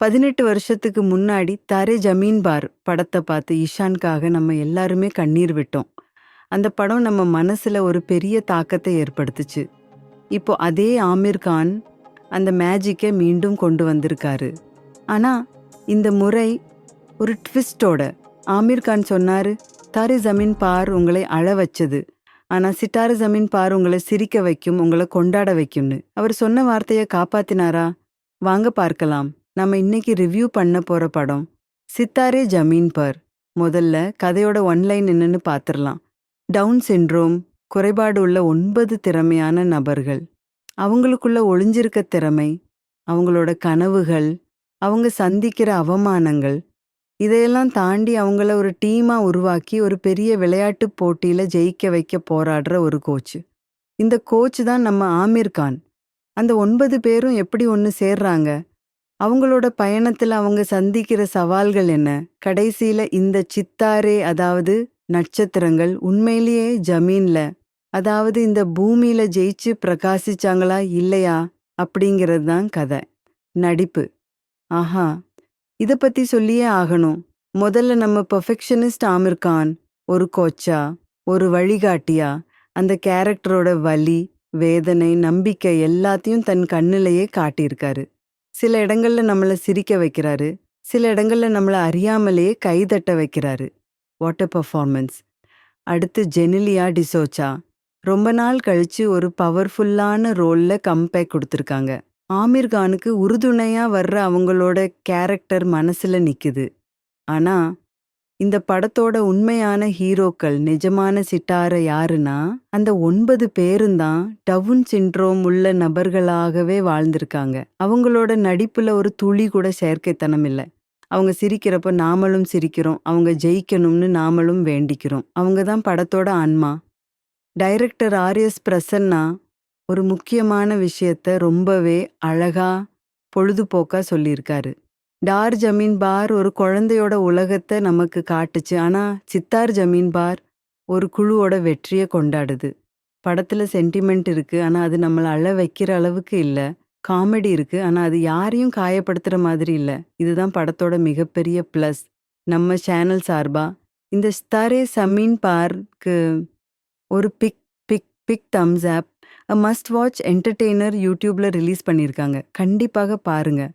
பதினெட்டு வருஷத்துக்கு முன்னாடி தாரே ஜமீன் பார் படத்தை பார்த்து இஷான்காக நம்ம எல்லாருமே கண்ணீர் விட்டோம். அந்த படம் நம்ம மனசில் ஒரு பெரிய தாக்கத்தை ஏற்படுத்துச்சு. இப்போ அதே ஆமீர் கான் அந்த மேஜிக்கை மீண்டும் கொண்டு வந்திருக்காரு. ஆனால் இந்த முறை ஒரு ட்விஸ்டோட ஆமீர் கான் சொன்னார் தாரே ஜமீன் பார் உங்களை அழ வச்சது. ஆனால் சிட்டாரு ஜமீன் பார் உங்களை சிரிக்க வைக்கும் உங்களை கொண்டாட வைக்கும்னு. அவர் சொன்ன வார்த்தையை காப்பாத்தினாரா? வாங்க பார்க்கலாம். நம்ம இன்னைக்கு ரிவ்யூ பண்ண போற படம் சித்தாரே ஜமீன் பர். முதல்ல கதையோட ஒன்லைன் என்னன்னு பார்த்துடலாம் டவுன் சிண்ட்ரோம் குறைபாடு உள்ள ஒன்பது திறமையான நபர்கள். அவங்களுக்குள்ள ஒளிஞ்சிருக்க திறமை அவங்களோட கனவுகள் அவங்க சந்திக்கிற அவமானங்கள் இதையெல்லாம் தாண்டி அவங்கள ஒரு டீமா உருவாக்கி ஒரு பெரிய விளையாட்டு போட்டியில் ஜெயிக்க வைக்க போராடுற ஒரு கோச் இந்த கோச் தான் நம்ம ஆமீர் கான். அந்த ஒன்பது பேரும் எப்படி ஒன்று சேர்றாங்க? அவங்களோட பயணத்துல அவங்க சந்திக்கிற சவால்கள் என்ன? கடைசியில இந்த சித்தாரே அதாவது நட்சத்திரங்கள் உண்மையிலேயே ஜமீன்ல அதாவது இந்த பூமியில ஜெயிச்சு பிரகாசிச்சாங்களா இல்லையா? அப்படிங்கிறது தான் கதை. நடிப்பு. ஆஹா இத பத்தி சொல்லியே ஆகணும். முதல்ல நம்ம பர்ஃபெக்ஷனிஸ்ட் ஆமிர் கான் ஒரு கோச்சா ஒரு வழிகாட்டியா? அந்த கேரக்டரோட வலி வேதனை நம்பிக்கை எல்லாத்தையும் தன் கண்ணிலேயே காட்டியிருக்காரு. சில இடங்கள்ல நம்மள சிரிக்க வைக்கிறாரு. சில இடங்கள்ல நம்மள அறியாமலேயே கைதட்ட வைக்கிறாரு. Water performance. அடுத்து ஜெனிலியா டிசோச்சா. ரொம்ப நாள் கழிச்சு ஒரு பவர்ஃபுல்லான ரோல்ல கம்பேக் கொடுத்துருக்காங்க. ஆமீர் கானுக்கு உறுதுணையா வர்ற அவங்களோட கேரக்டர் மனசுல நிக்குது. ஆனா இந்த படத்தோட உண்மையான ஹீரோக்கள் நிஜமான சிட்டார யாருன்னா அந்த ஒன்பது பேரும் தான் டவுன் சிண்ட்ரோம் உள்ள நபர்களாகவே வாழ்ந்திருக்காங்க. அவங்களோட நடிப்புல ஒரு துளி கூட செயற்கைத்தனம் இல்லை. அவங்க சிரிக்கிறப்ப நாமளும் சிரிக்கிறோம் அவங்க ஜெயிக்கணும்னு நாமளும் வேண்டிக்கிறோம். அவங்க தான் படத்தோட ஆன்மா. டைரக்டர் ஆர்எஸ் பிரசன்னா ஒரு முக்கியமான விஷயத்த ரொம்பவே அழகா பொழுதுபோக்கா சொல்லியிருக்காரு. டார் ஜமீன் பார் ஒரு குழந்தையோட உலகத்தை நமக்கு காட்டுச்சு. ஆனால் சித்தார் ஜமீன் பார் ஒரு குழுவோட வெற்றியை கொண்டாடுது. படத்தில் சென்டிமெண்ட் இருக்குது ஆனால் அது நம்மளை அழ வைக்கிற அளவுக்கு இல்லை. காமெடி இருக்குது ஆனால் அது யாரையும் காயப்படுத்துகிற மாதிரி இல்லை. இதுதான் படத்தோட மிகப்பெரிய ப்ளஸ் நம்ம சேனல் சார்பா இந்த ஸ்தாரே சமீன் பார்க்கு ஒரு big big big thumbs up a must watch entertainer யூடியூப்பில் ரிலீஸ் பண்ணியிருக்காங்க. கண்டிப்பாக பாருங்கள்